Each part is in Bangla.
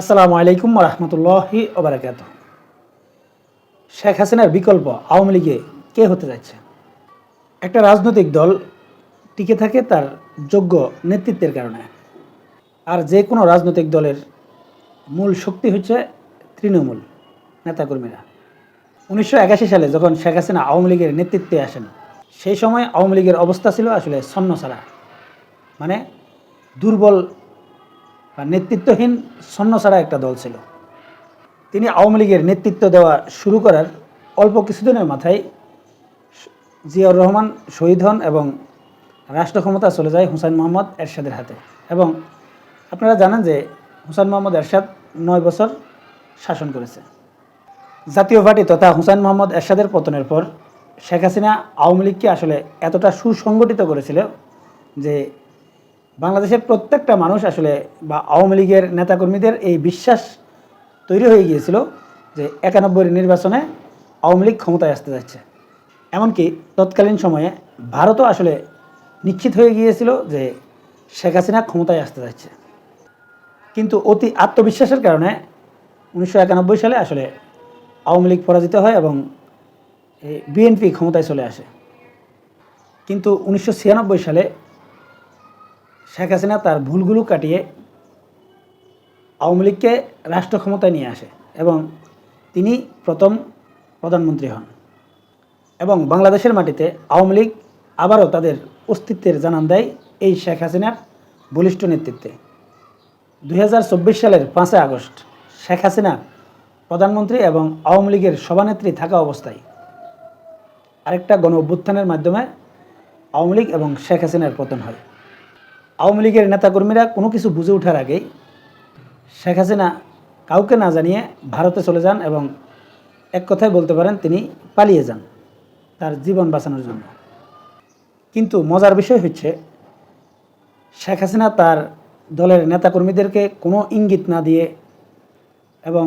আসসালামু আলাইকুম রহমতুল্লাহি ওবরাকাত শেখ হাসিনার বিকল্প আওয়ামী লীগে কে হতে যাচ্ছে? একটা রাজনৈতিক দল টিকে থাকে তার যোগ্য নেতৃত্বের কারণে। আর যে কোনো রাজনৈতিক দলের মূল শক্তি হচ্ছে তৃণমূল নেতাকর্মীরা। উনিশশো একাশি সালে যখন শেখ হাসিনা আওয়ামী লীগের নেতৃত্বে আসেন, সেই সময় আওয়ামী লীগের অবস্থা ছিল আসলে ছন্নছাড়া মানে দুর্বল নেতৃত্বহীন ছাড়া একটা দল ছিল। তিনি আওয়ামী লীগের নেতৃত্ব দেওয়া শুরু করার অল্প কিছুদিনের মাথায় জিয়াউর রহমান শহীদ হন এবং রাষ্ট্র ক্ষমতা চলে যায় হুসাইন মোহাম্মদ এরশাদের হাতে। এবং আপনারা জানেন যে হুসাইন মোহাম্মদ এরশাদ নয় বছর শাসন করেছে। জাতীয় পার্টি তথা হুসাইন মোহাম্মদ এরশাদের পতনের পর শেখ হাসিনা আওয়ামী লীগকে আসলে এতটা সুসংগঠিত করেছিল যে বাংলাদেশের প্রত্যেকটা মানুষ আসলে বা আওয়ামী লীগের নেতাকর্মীদের এই বিশ্বাস তৈরি হয়ে গিয়েছিল যে একানব্বই নির্বাচনে আওয়ামী লীগ ক্ষমতায় আসতে যাচ্ছে। এমনকি তৎকালীন সময়ে ভারতও আসলে নিশ্চিত হয়ে গিয়েছিল যে শেখ হাসিনা ক্ষমতায় আসতে যাচ্ছে। কিন্তু অতি আত্মবিশ্বাসের কারণে উনিশশো একানব্বই সালে আসলে আওয়ামী লীগ পরাজিত হয় এবং বিএনপি ক্ষমতায় চলে আসে। কিন্তু উনিশশো ছিয়ানব্বই সালে শেখ হাসিনা তার ভুলগুলো কাটিয়ে আওয়ামী লীগকে রাষ্ট্র ক্ষমতায় নিয়ে আসে এবং তিনি প্রথম প্রধানমন্ত্রী হন এবং বাংলাদেশের মাটিতে আওয়ামী লীগ আবারও তাদের অস্তিত্বের জানান দেয় এই শেখ হাসিনার বলিষ্ঠ নেতৃত্বে। দু হাজার চব্বিশ সালের পাঁচই আগস্ট শেখ হাসিনা প্রধানমন্ত্রী এবং আওয়ামী লীগের সভানেত্রী থাকা অবস্থায় আরেকটা গণ অভ্যুত্থানের মাধ্যমে আওয়ামী লীগ এবং শেখ হাসিনার পতন হয়। আওয়ামী লীগের নেতাকর্মীরা কোনো কিছু বুঝে ওঠার আগেই শেখ হাসিনা কাউকে না জানিয়ে ভারতে চলে যান এবং এক কথায় বলতে পারেন, তিনি পালিয়ে যান তার জীবন বাঁচানোর জন্য। কিন্তু মজার বিষয় হচ্ছে, শেখ হাসিনা তার দলের নেতাকর্মীদেরকে কোনো ইঙ্গিত না দিয়ে এবং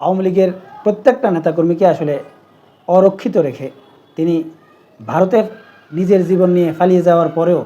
আওয়ামী লীগের প্রত্যেকটা নেতাকর্মীকে আসলে অরক্ষিত রেখে তিনি ভারতের নিজের জীবন নিয়ে পালিয়ে যাওয়ার পরেও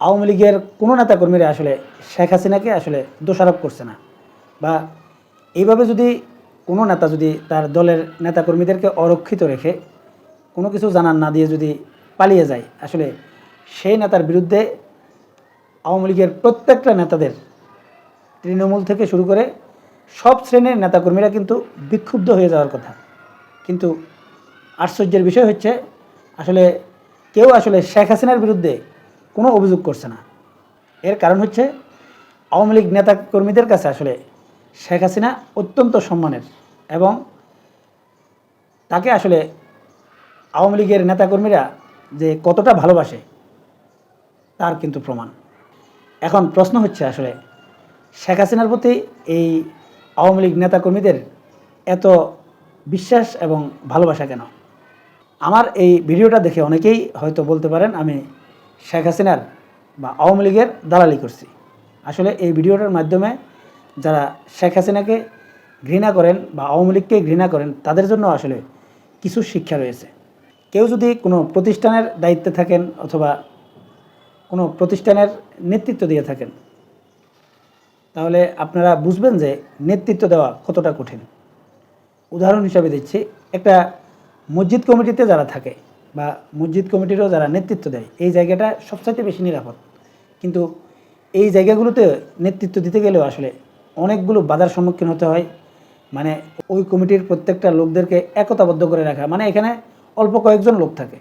আওয়ামী লীগের কোনো নেতাকর্মীরা আসলে শেখ হাসিনাকে আসলে দোষারোপ করছে না। বা এইভাবে যদি কোনো নেতা যদি তার দলের নেতাকর্মীদেরকে অরক্ষিত রেখে কোনো কিছু জানান না দিয়ে যদি পালিয়ে যায়, আসলে সেই নেতার বিরুদ্ধে আওয়ামী লীগের প্রত্যেকটা নেতাদের তৃণমূল থেকে শুরু করে সব শ্রেণির নেতাকর্মীরা কিন্তু বিক্ষুব্ধ হয়ে যাওয়ার কথা। কিন্তু আশ্চর্যের বিষয় হচ্ছে, আসলে কেউ আসলে শেখ হাসিনার বিরুদ্ধে কোনো অভিযোগ করছে না। এর কারণ হচ্ছে আওয়ামী লীগ নেতাকর্মীদের কাছে আসলে শেখ হাসিনা অত্যন্ত সম্মানের এবং তাকে আসলে আওয়ামী লীগের নেতাকর্মীরা যে কতটা ভালোবাসে, তার কিন্তু প্রমাণ। এখন প্রশ্ন হচ্ছে আসলে শেখ হাসিনার প্রতি এই আওয়ামী লীগ নেতাকর্মীদের এত বিশ্বাস এবং ভালোবাসা কেন? আমার এই ভিডিওটা দেখে অনেকেই হয়তো বলতে পারেন, আমি শেখ হাসিনার বা আওয়ামী লীগের দালালি করছি। আসলে এই ভিডিওটার মাধ্যমে যারা শেখ হাসিনাকে ঘৃণা করেন বা আওয়ামী লীগকে ঘৃণা করেন, তাদের জন্য আসলে কিছু শিক্ষা রয়েছে। কেউ যদি কোনো প্রতিষ্ঠানের দায়িত্বে থাকেন অথবা কোনো প্রতিষ্ঠানের নেতৃত্ব দিয়ে থাকেন, তাহলে আপনারা বুঝবেন যে নেতৃত্ব দেওয়া কতটা কঠিন। উদাহরণ হিসাবে দিচ্ছি, একটা মসজিদ কমিটিতে যারা থাকে বা মসজিদ কমিটিরও যারা নেতৃত্ব দেয়, এই জায়গাটা সবচাইতে বেশি নিরাপদ। কিন্তু এই জায়গাগুলোতে নেতৃত্ব দিতে গেলেও আসলে অনেকগুলো বাধার সম্মুখীন হতে হয়। মানে ওই কমিটির প্রত্যেকটা লোকদেরকে একতাবদ্ধ করে রাখা। মানে এখানে অল্প কয়েকজন লোক থাকে।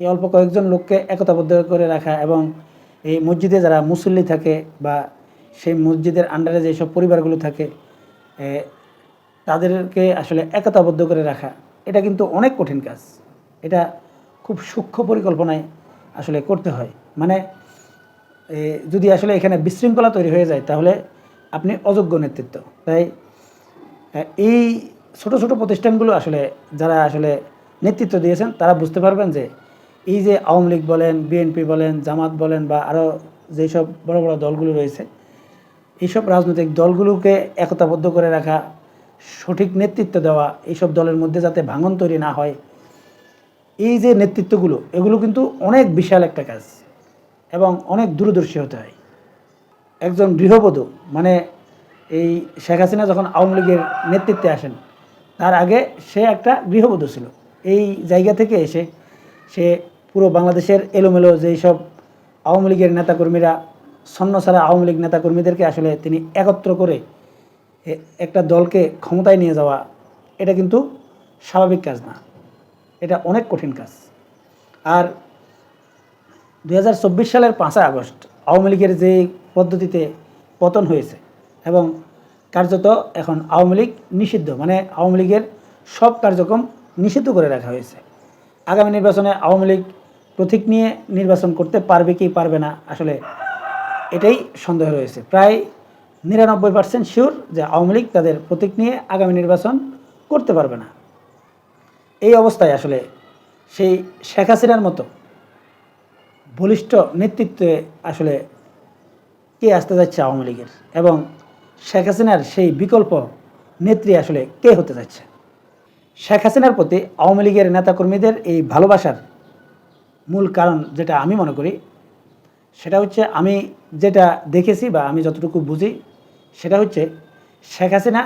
এই অল্প কয়েকজন লোককে একতাবদ্ধ করে রাখা এবং এই মসজিদে যারা মুসল্লি থাকে বা সেই মসজিদের আন্ডারে যেসব পরিবারগুলো থাকে তাদেরকে আসলে একতাবদ্ধ করে রাখা, এটা কিন্তু অনেক কঠিন কাজ। এটা খুব সূক্ষ্ম পরিকল্পনায় আসলে করতে হয়। মানে যদি আসলে এখানে বিশৃঙ্খলা তৈরি হয়ে যায়, তাহলে আপনি অযোগ্য নেতৃত্ব। তাই এই ছোট ছোট প্রতিষ্ঠানগুলো আসলে যারা আসলে নেতৃত্ব দিয়েছেন, তারা বুঝতে পারবেন যে, এই যে আওয়ামী লীগ বলেন, বিএনপি বলেন, জামাত বলেন, বা আরও যেসব বড় বড় দলগুলো রয়েছে, এইসব রাজনৈতিক দলগুলোকে একতাবদ্ধ করে রাখা, সঠিক নেতৃত্ব দেওয়া, এইসব দলের মধ্যে যাতে ভাঙন তৈরি না হয় এই যে নেতৃত্বগুলো, এগুলো কিন্তু অনেক বিশাল একটা কাজ এবং অনেক দূরদর্শী হতে হয়। একজন গৃহবধূ মানে এই শেখ হাসিনা যখন আওয়ামী লীগের নেতৃত্বে আসেন, তার আগে সে একটা গৃহবধূ ছিল। এই জায়গা থেকে এসে সে পুরো বাংলাদেশের এলোমেলো যেই সব আওয়ামী লীগের নেতাকর্মীরা সন্ন ছাড়া আওয়ামী লীগ নেতাকর্মীদেরকে আসলে তিনি একত্র করে একটা দলকে ক্ষমতায় নিয়ে যাওয়া, এটা কিন্তু স্বাভাবিক কাজ না। এটা অনেক কঠিন কাজ। আর দু হাজার চব্বিশ সালের পাঁচই আগস্ট আওয়ামী লীগের যে পদ্ধতিতে পতন হয়েছে এবং কার্যত এখন আওয়ামী লীগ নিষিদ্ধ মানে আওয়ামী লীগের সব কার্যক্রম নিষিদ্ধ করে রাখা হয়েছে। আগামী নির্বাচনে আওয়ামী লীগ প্রতীক নিয়ে নির্বাচন করতে পারবে কি পারবে না, আসলে এটাই সন্দেহ রয়েছে। প্রায় নিরানব্বই পার্সেন্ট শিওর যে আওয়ামী লীগ তাদের প্রতীক নিয়ে আগামী নির্বাচন করতে পারবে না। এই অবস্থায় আসলে সেই শেখ হাসিনার মতো বলিষ্ঠ নেতৃত্বে আসলে কে আসতে যাচ্ছে আওয়ামী লীগের? এবং শেখ হাসিনার সেই বিকল্প নেত্রী আসলে কে হতে যাচ্ছে? শেখ হাসিনার প্রতি আওয়ামী লীগের নেতাকর্মীদের এই ভালোবাসার মূল কারণ যেটা আমি মনে করি, সেটা হচ্ছে আমি যেটা দেখেছি বা আমি যতটুকু বুঝি, সেটা হচ্ছে শেখ হাসিনা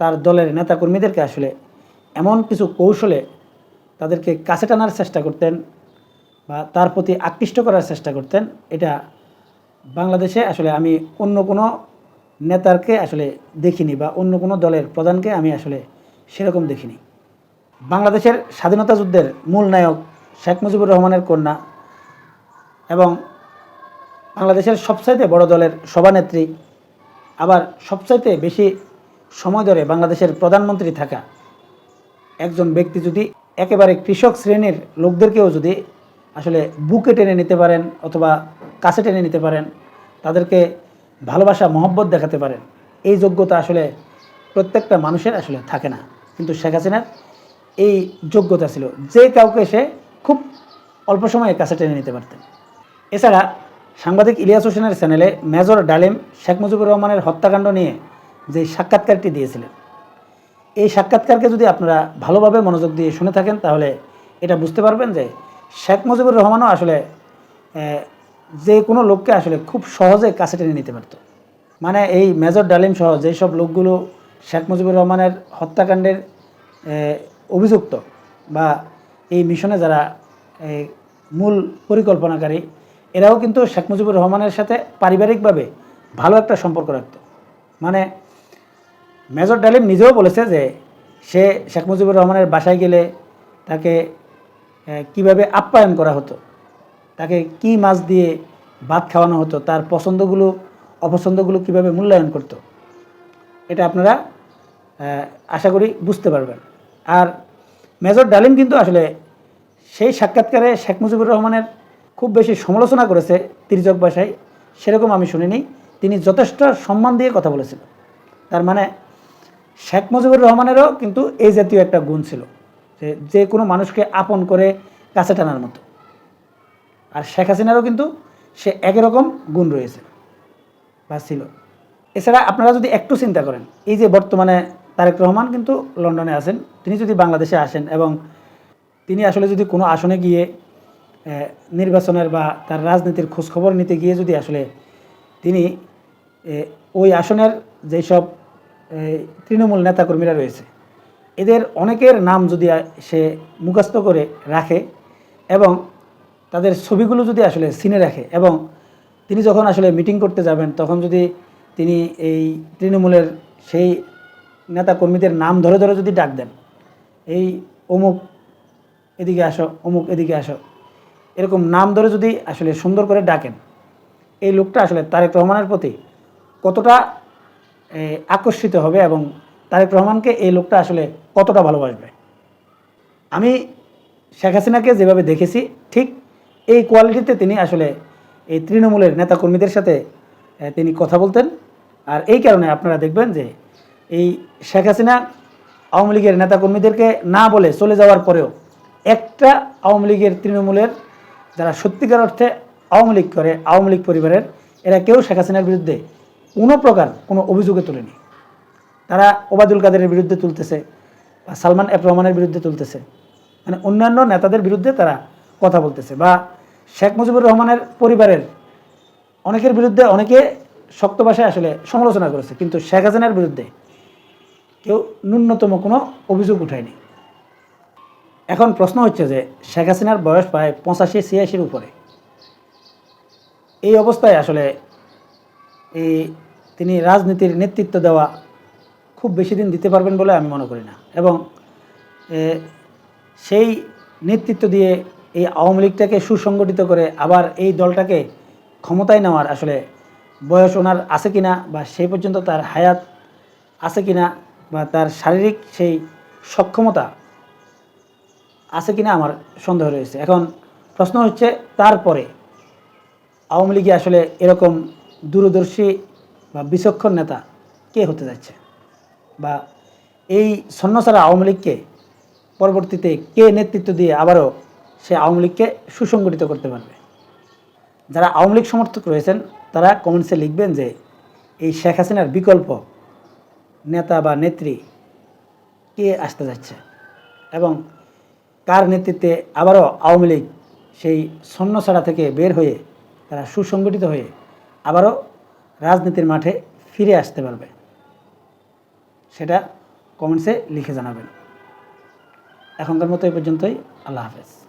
তার দলের নেতাকর্মীদেরকে আসলে এমন কিছু কৌশলে তাদেরকে কাছে টানার চেষ্টা করতেন বা তার প্রতি আকৃষ্ট করার চেষ্টা করতেন, এটা বাংলাদেশে আসলে আমি অন্য কোনো নেতারকে আসলে দেখিনি বা অন্য কোনো দলের প্রধানকে আমি আসলে সেরকম দেখিনি। বাংলাদেশের স্বাধীনতা যুদ্ধের মূল নায়ক শেখ মুজিবুর রহমানের কন্যা এবং বাংলাদেশের সবচাইতে বড় দলের সভানেত্রী, আবার সবচাইতে বেশি সময় ধরে বাংলাদেশের প্রধানমন্ত্রী থাকা একজন ব্যক্তি যদি একেবারে কৃষক শ্রেণির লোকদেরকেও যদি আসলে বুকে টেনে নিতে পারেন অথবা কাছে টেনে নিতে পারেন, তাদেরকে ভালোবাসা, মহব্বত দেখাতে পারেন, এই যোগ্যতা আসলে প্রত্যেকটা মানুষের আসলে থাকে না। কিন্তু শেখ হাসিনার এই যোগ্যতা ছিল যে কাউকে সে খুব অল্প সময়ে কাছে টেনে নিতে পারতেন। এছাড়া সাংবাদিক ইলিয়াস হোসেনের চ্যানেলে মেজর ডালিম শেখ মুজিবুর রহমানের হত্যাকাণ্ড নিয়ে যে সাক্ষাৎকারটি দিয়েছিলেন এই সাক্ষাৎকারকে যদি আপনারা ভালোভাবে মনোযোগ দিয়ে শুনে থাকেন, তাহলে এটা বুঝতে পারবেন যে শেখ মুজিবুর রহমানও আসলে যে কোনো লোককে আসলে খুব সহজে কাছে টেনে নিতে পারত। মানে এই মেজর ডালিম সহ যেসব লোকগুলো শেখ মুজিবুর রহমানের হত্যাকাণ্ডের অভিযুক্ত বা এই মিশনে যারা মূল পরিকল্পনাকারী, এরাও কিন্তু শেখ মুজিবুর রহমানের সাথে পারিবারিকভাবে ভালো একটা সম্পর্ক রাখত। মানে মেজর ডালিম নিজেও বলেছে যে সে শেখ মুজিবুর রহমানের বাসায় গেলে তাকে কীভাবে আপ্যায়ন করা হতো, তাকে কি মাছ দিয়ে ভাত খাওয়ানো হতো, তার পছন্দগুলো, অপছন্দগুলো কীভাবে মূল্যায়ন করতো, এটা আপনারা আশা করি বুঝতে পারবেন। আর মেজর ডালিম কিন্তু আসলে সেই সাক্ষাৎকারে শেখ মুজিবুর রহমানের খুব বেশি সমালোচনা করেছে তির্যক ভাষায় সেরকম আমি শুনিনি। তিনি যথেষ্ট সম্মান দিয়ে কথা বলেছেন তার মানে শেখ মুজিবুর রহমানেরও কিন্তু এই জাতীয় একটা গুণ ছিল, যে যে কোনো মানুষকে আপন করে কাছে টানার মতো। আর শেখ হাসিনারও কিন্তু সে একই রকম গুণ রয়েছে বা ছিল। এছাড়া আপনারা যদি একটু চিন্তা করেন, এই যে বর্তমানে তারেক রহমান কিন্তু লন্ডনে আছেন, তিনি যদি বাংলাদেশে আসেন এবং তিনি আসলে যদি কোনো আসনে গিয়ে নির্বাচনের বা তার রাজনীতির খোঁজখবর নিতে গিয়ে যদি আসলে তিনি ওই আসনের যেসব তৃণমূল নেতাকর্মীরা রয়েছে। এদের অনেকের নাম যদি সে মুখস্থ করে রাখে এবং তাদের ছবিগুলো যদি আসলে সিনে রাখে এবং তিনি যখন আসলে মিটিং করতে যাবেন, তখন যদি তিনি এই তৃণমূলের সেই নেতাকর্মীদের নাম ধরে ধরে যদি ডাক দেন, এই অমুক এদিকে আসো, অমুক এদিকে আসো, এরকম নাম ধরে যদি আসলে সুন্দর করে ডাকেন, এই লোকটা আসলে তারেক রহমানের প্রতি কতটা আকর্ষিত হবে এবং তারেক রহমানকে এই লোকটা আসলে কতটা ভালোবাসবে। আমি শেখ হাসিনাকে যেভাবে দেখেছি, ঠিক এই কোয়ালিটিতে তিনি আসলে এই তৃণমূলের নেতাকর্মীদের সাথে তিনি কথা বলতেন। আর এই কারণে আপনারা দেখবেন যে এই শেখ হাসিনা আওয়ামী লীগের নেতাকর্মীদেরকে না বলে চলে যাওয়ার পরেও একটা আওয়ামী লীগের তৃণমূলের যারা সত্যিকার অর্থে আওয়ামী লীগ করে, আওয়ামী লীগ পরিবারের, এরা কেউ শেখ হাসিনার বিরুদ্ধে কোনো প্রকার কোনো অভিযোগে তোলেনি। তারা ওবায়দুল কাদেরের বিরুদ্ধে তুলতেছে বা সালমান এফ রহমানের বিরুদ্ধে তুলতেছে। মানে অন্যান্য নেতাদের বিরুদ্ধে তারা কথা বলতেছে বা শেখ মুজিবুর রহমানের পরিবারের অনেকের বিরুদ্ধে অনেকে শক্ত ভাষায় আসলে সমালোচনা করেছে। কিন্তু শেখ হাসিনার বিরুদ্ধে কেউ ন্যূনতম কোনো অভিযোগ উঠায়নি। এখন প্রশ্ন হচ্ছে যে শেখ হাসিনার বয়স প্রায় পঁচাশি, ছিয়াশির উপরে। এই অবস্থায় আসলে এই তিনি রাজনীতির নেতৃত্ব দেওয়া খুব বেশি দিন দিতে পারবেন বলে আমি মনে করি না। এবং সেই নেতৃত্ব দিয়ে এই আওয়ামী লীগটাকে সুসংগঠিত করে আবার এই দলটাকে ক্ষমতায় নেওয়ার আসলে বয়স ওনার আছে কি না বা সেই পর্যন্ত তার হায়াত আছে কি না বা তার শারীরিক সেই সক্ষমতা আছে কি না আমার সন্দেহ রয়েছে। এখন প্রশ্ন হচ্ছে, তারপরে আওয়ামী লীগে আসলে এরকম দূরদর্শী বা বিচক্ষণ নেতা কে হতে যাচ্ছে? বা এই সন্ন্যসারা আওয়ামী লীগকে পরবর্তীতে কে নেতৃত্ব দিয়ে আবারও সে আওয়ামী লীগকে সুসংগঠিত করতে পারবে? যারা আওয়ামী লীগ সমর্থক রয়েছেন, তারা কমেন্টসে লিখবেন যে এই শেখ হাসিনার বিকল্প নেতা বা নেত্রী কে আসতে যাচ্ছে? এবং কার নেতৃত্বে আবারও আওয়ামী লীগ সেই ছন্নছাড়া থেকে বের হয়ে তারা সুসংগঠিত হয়ে আবারও রাজনীতির মাঠে ফিরে আসতে পারবে। সেটা কমেন্টসে লিখে জানাবেন। এখনকার মতো এই পর্যন্তই। আল্লাহ হাফেজ।